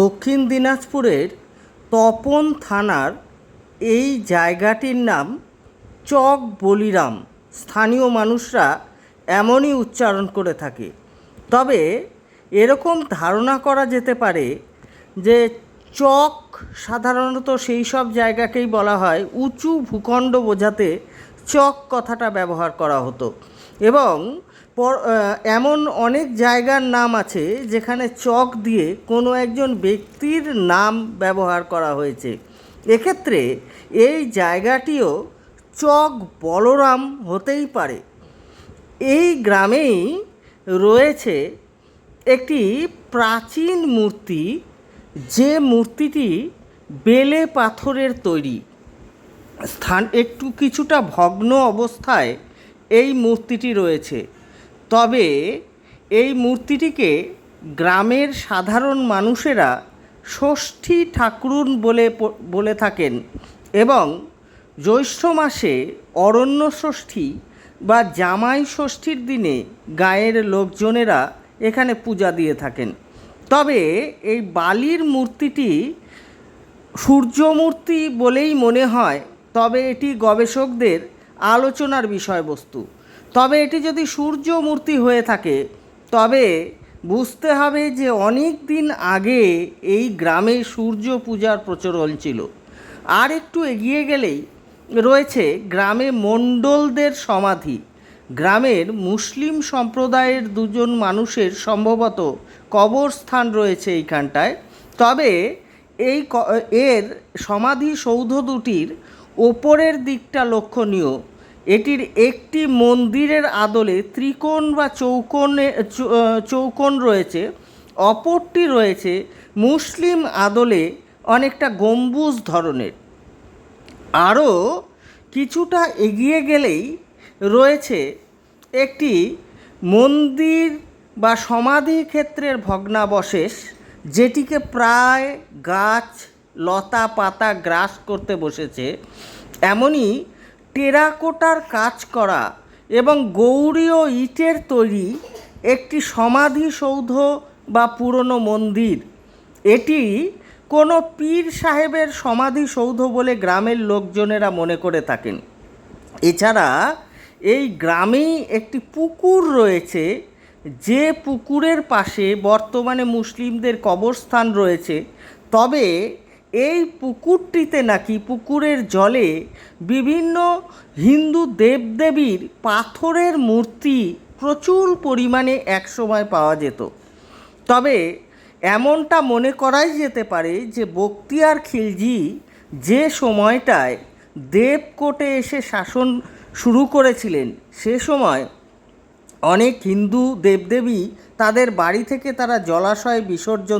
দক্ষিণ দিনাজপুরের তপন থানার এই জায়গাটির নাম চক বলিরাম। স্থানীয় মানুষরা এমনই উচ্চারণ করে থাকে। তবে এরকম ধারণা করা যেতে পারে যে চক সাধারণত সেই সব জায়গাকেই বলা হয়। উঁচু ভূখণ্ড বোঝাতে চক কথাটা ব্যবহার করা হতো। এবং এমন অনেক জায়গার নাম আছে যেখানে চক দিয়ে কোনো একজন ব্যক্তির নাম ব্যবহার করা হয়েছে। এক্ষেত্রে এই জায়গাটিও চক বলরাম হতেই পারে। এই গ্রামেই রয়েছে একটি প্রাচীন মূর্তি, যে মূর্তিটি বেলে পাথরের তৈরি। স্থান একটু কিছুটা ভগ্ন অবস্থায় এই মূর্তিটি রয়েছে। তবে এই মূর্তিটিকে গ্রামের সাধারণ মানুষেরা ষষ্ঠী ঠাকুরুন বলে বলে থাকেন এবং জ্যৈষ্ঠ মাসে অরণ্য ষষ্ঠী বা জামাই ষষ্ঠীর দিনে গায়ের লোকজনেরা এখানে পূজা দিয়ে থাকেন। তবে এই বালির মূর্তিটি সূর্যমূর্তি বলেই মনে হয়, তবে এটি গবেষকদের আলোচনার বিষয়বস্তু। তবে এটি যদি সূর্য মূর্তি হয়ে থাকে, তবে বুঝতে হবে যে অনেক দিন আগে এই গ্রামে সূর্য পূজার প্রচলন ছিল। আর একটু এগিয়ে গেলেই রয়েছে গ্রামে মণ্ডলদের সমাধি। গ্রামের মুসলিম সম্প্রদায়ের দুজন মানুষের সম্ভবত কবরস্থান রয়েছে এইখানটায়। তবে এই এর সমাধি সৌধ দুটির ওপরের দিকটা লক্ষণীয়। এটির একটি মন্দিরের আদলে ত্রিকোণ বা চৌকোণে চৌকোণ রয়েছে। অপরটি রয়েছে মুসলিম আদলে অনেকটা গম্বুজ ধরনের। আরও কিছুটা এগিয়ে গেলেই রয়েছে একটি মন্দির বা সমাধি ক্ষেত্রের ভগ্নাবশেষ, যেটিকে প্রায় গাছ, লতা পাতা গ্রাস করতে বসেছে। এমনই টেরাকোটার কাজ করা এবং গৌরীয় ইটের তৈরি একটি সমাধিসৌধ বা পুরনো মন্দির। এটি কোনো পীর সাহেবের সমাধিসৌধ বলে গ্রামের লোকজনেরা মনে করে থাকেন। এছাড়া এই গ্রামেই একটি পুকুর রয়েছে, যে পুকুরের পাশে বর্তমানে মুসলিমদের কবরস্থান রয়েছে। তবে এই পুকুরটিতে নাকি পুকুরের জলে বিভিন্ন হিন্দু দেবদেবীর পাথরের মূর্তি প্রচুর পরিমাণে একসময় পাওয়া যেত। তবে এমনটা মনে করাই যেতে পারে যে বক্তিয়ার খিলজি যে সময়টায় দেবকোটে এসে শাসন শুরু করেছিলেন, সে সময় অনেক হিন্দু দেবদেবী তাদের বাড়ি থেকে তারা জলাশয়ে বিসর্জন